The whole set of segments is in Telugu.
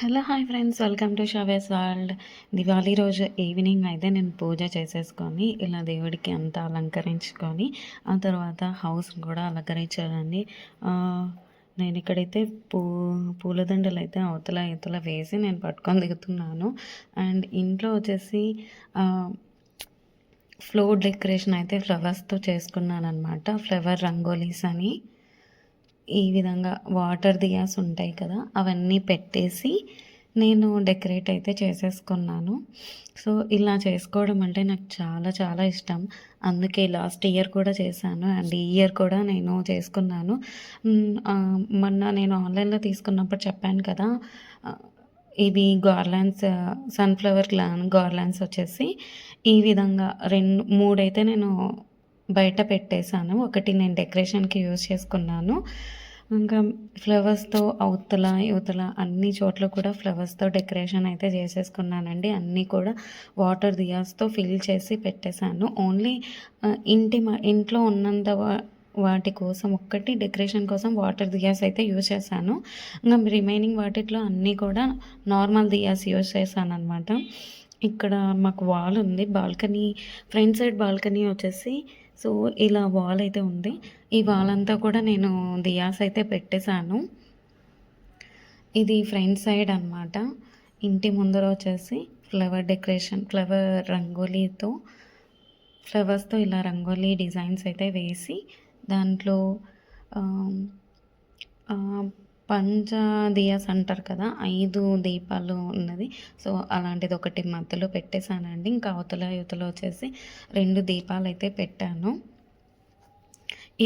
Hello hi friends welcome to షవేస్ world. Diwali రోజు ఈవినింగ్ అయితే నేను పూజ చేసేసుకొని ఇలా దేవుడికి అంతా అలంకరించుకొని ఆ తర్వాత హౌస్ కూడా అలంకరించాలని నేను ఇక్కడైతే పూ పూలదండలు అయితే అవతల ఇవతల వేసి నేను పట్టుకొని దిగుతున్నాను. అండ్ ఇంట్లో వచ్చేసి ఫ్లోర్ డెకరేషన్ అయితే ఫ్లవర్స్తో చేసుకున్నాను అనమాట ఫ్లవర్ రంగోలీస్ అని. ఈ విధంగా వాటర్ దియాస్ ఉంటాయి కదా అవన్నీ పెట్టేసి నేను డెకరేట్ అయితే చేసేసుకున్నాను. సో ఇలా చేసుకోవడం అంటే నాకు చాలా చాలా ఇష్టం. అందుకే లాస్ట్ ఇయర్ కూడా చేశాను అండ్ ఈ ఇయర్ కూడా నేను చేసుకున్నాను. మొన్న నేను ఆన్లైన్లో తీసుకున్నప్పుడు చెప్పాను కదా ఇది ఇవి గార్లాండ్స్ సన్ఫ్లవర్ గ్లాన్ గార్లాండ్స్ వచ్చేసి ఈ విధంగా రెండు మూడైతే నేను బయట పెట్టేశాను. ఒకటి నేను డెకరేషన్కి యూజ్ చేసుకున్నాను. ఇంకా ఫ్లవర్స్తో అవతల యువతల అన్ని చోట్ల కూడా ఫ్లవర్స్తో డెకరేషన్ అయితే చేసేసుకున్నానండి. అన్నీ కూడా వాటర్ దియాస్తో ఫిల్ చేసి పెట్టేశాను. ఓన్లీ ఇంటి మా ఇంట్లో ఉన్నంత వాటి కోసం ఒక్కటి డెకరేషన్ కోసం వాటర్ దియాస్ అయితే యూజ్ చేశాను. ఇంకా రిమైనింగ్ వాటిలో అన్నీ కూడా నార్మల్ దియాస్ యూజ్ చేశాను అనమాట ఇక్కడ మాకు వాల్ ఉంది. బాల్కనీ ఫ్రంట్ సైడ్ బాల్కనీ వచ్చేసి సో ఇలా వాల్ అయితే ఉంది. ఈ వాల్ అంతా కూడా నేను దియాస్ అయితే పెట్టేశాను. ఇది ఫ్రంట్ సైడ్ అన్నమాట. ఇంటి ముందర వచ్చేసి ఫ్లవర్ డెకరేషన్ ఫ్లవర్ రంగోలీతో ఫ్లవర్స్తో ఇలా రంగోలీ డిజైన్స్ అయితే వేసి దాంట్లో పంచదియాస్ అంటారు కదా ఐదు దీపాలు ఉన్నది. సో అలాంటిది ఒకటి మధ్యలో పెట్టేశానండి. ఇంకా అవతల యువతల వచ్చేసి రెండు దీపాలు అయితే పెట్టాను.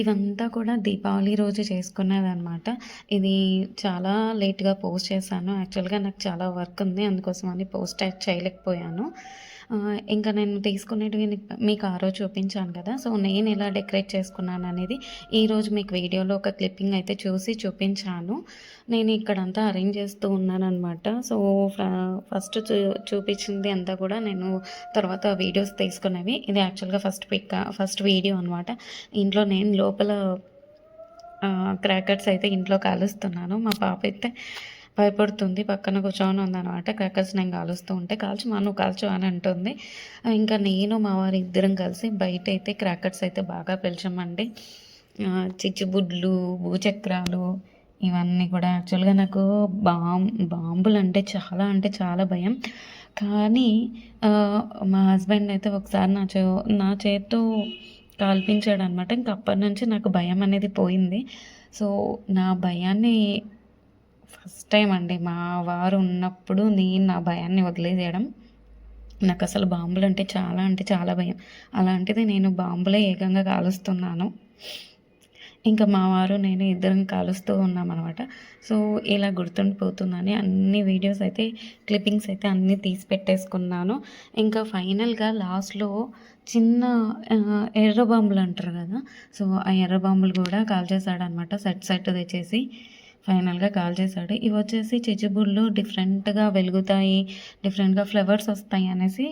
ఇవంతా కూడా దీపావళి రోజు చేసుకునేదన్నమాట. ఇది చాలా లేట్గా పోస్ట్ చేశాను. యాక్చువల్గా నాకు చాలా వర్క్ ఉంది. అందుకోసం అని పోస్ట్ చేయలేకపోయాను. ఇంకా నేను తీసుకునేటివి మీకు ఆ రోజు చూపించాను కదా. సో నేను ఎలా డెకరేట్ చేసుకున్నాను అనేది ఈరోజు మీకు వీడియోలో ఒక క్లిప్పింగ్ అయితే చూసి చూపించాను. నేను ఇక్కడంతా అరేంజ్ చేస్తూ ఉన్నాను అనమాట సో ఫస్ట్ చూ చూపించింది అంతా కూడా నేను తర్వాత వీడియోస్ తీసుకునేవి. ఇది యాక్చువల్గా ఫస్ట్ పిక్ ఫస్ట్ వీడియో అనమాట ఇంట్లో నేను లోపల క్రాకర్స్ అయితే ఇంట్లో కాలుస్తున్నాను. మా పాప అయితే భయపడుతుంది. పక్కన కూర్చొని ఉందన్నమాట. క్రాకర్స్ నేను కాలుస్తూ ఉంటే కాల్చు మా నువ్వు కాల్చు అని అంటుంది. ఇంకా నేను మా వారి ఇద్దరం కలిసి బయట అయితే క్రాకర్స్ అయితే బాగా పిలిచామండి. చిచ్చుబుడ్లు భూచక్రాలు ఇవన్నీ కూడా. యాక్చువల్గా నాకు బాం బాంబులు అంటే చాలా అంటే చాలా భయం. కానీ మా హస్బెండ్ అయితే ఒకసారి నా చే నా చేత్తో కాల్పించాడు అనమాట ఇంక అప్పటి నుంచి నాకు భయం అనేది పోయింది. సో నా భయాన్ని ఫస్ట్ టైం అండి మా వారు ఉన్నప్పుడు నేను నా భయాన్ని వదిలేసేయడం. నాకు అసలు బాంబులు అంటే చాలా అంటే చాలా భయం. అలాంటిది నేను బాంబులే ఏకంగా కాలుస్తున్నాను. ఇంకా మా వారు నేను ఇద్దరం కాలుస్తూ ఉన్నామన్నమాట. సో ఇలా గుర్తుండిపోతుందని అన్ని వీడియోస్ అయితే క్లిప్పింగ్స్ అయితే అన్నీ తీసి పెట్టేసుకున్నాను ఇంకా ఫైనల్గా లాస్ట్లో చిన్న ఎర్ర బాంబులు అంటారు కదా? సో ఆ ఎర్ర బాంబులు కూడా కాల్ చేశాడనమాట సెట్ సెట్ తెచ్చేసి. ఫైనల్గా కాల్ చేశాడు. ఇవి వచ్చేసి చిచ్చుబుళ్ళు డిఫరెంట్గా వెలుగుతాయి డిఫరెంట్గా ఫ్లవర్స్ వస్తాయి అనేసి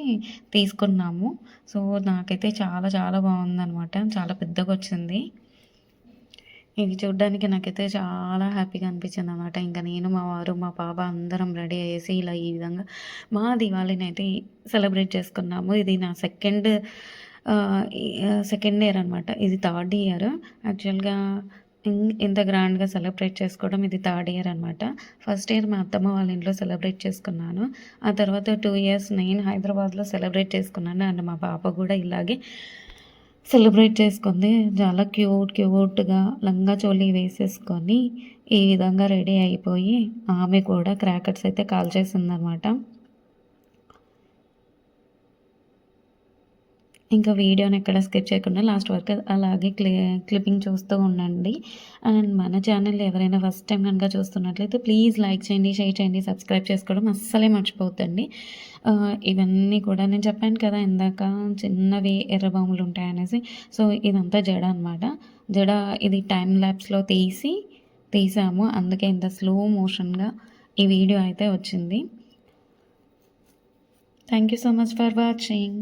తీసుకున్నాము. సో నాకైతే చాలా చాలా బాగుందనమాట చాలా పెద్దగా వచ్చింది ఇవి చూడ్డానికి నాకైతే చాలా హ్యాపీగా అనిపించింది అనమాట ఇంకా నేను మా వారు మా పాప అందరం రెడీ అయ్యేసి ఇలా ఈ విధంగా మా దివాళీని అయితే సెలబ్రేట్ చేసుకున్నాము. ఇది నా సెకండ్ సెకండ్ ఇయర్ అనమాట ఇది థర్డ్ ఇయర్. యాక్చువల్గా ఇంత గ్రాండ్గా సెలబ్రేట్ చేసుకోవడం ఇది థర్డ్ ఇయర్ అనమాట ఫస్ట్ ఇయర్ మా అత్తమ్మ వాళ్ళ ఇంట్లో సెలబ్రేట్ చేసుకున్నాను. ఆ తర్వాత టూ ఇయర్స్ నేను హైదరాబాద్లో సెలబ్రేట్ చేసుకున్నాను అండ్ మా పాప కూడా ఇలాగే సెలబ్రేట్ చేసుకుంది. చాలా క్యూట్ క్యూట్గా లంగా చోళీ వేసేసుకొని ఈ విధంగా రెడీ అయిపోయి ఆమె కూడా క్రాకర్స్ అయితే కాల్ చేసిందనమాట ఇంకా వీడియోని ఎక్కడ స్కిప్ చేయకుండా లాస్ట్ వరకు అలాగే క్లి క్లిప్పింగ్ చూస్తూ ఉండండి. అండ్ మన ఛానల్ ఎవరైనా ఫస్ట్ టైం కనుక చూస్తున్నట్లయితే ప్లీజ్ లైక్ చేయండి షేర్ చేయండి సబ్స్క్రైబ్ చేసుకోవడం అస్సలే మర్చిపోద్దండి ఇవన్నీ కూడా నేను చెప్పాను కదా ఇందాక చిన్నవి ఎర్రబాములు ఉంటాయనేసి. సో ఇదంతా జడ అనమాట జడ ఇది టైం ల్యాబ్స్లో తీసి తీసాము. అందుకే ఇంత స్లో మోషన్గా ఈ వీడియో అయితే వచ్చింది. Thank you so much for watching.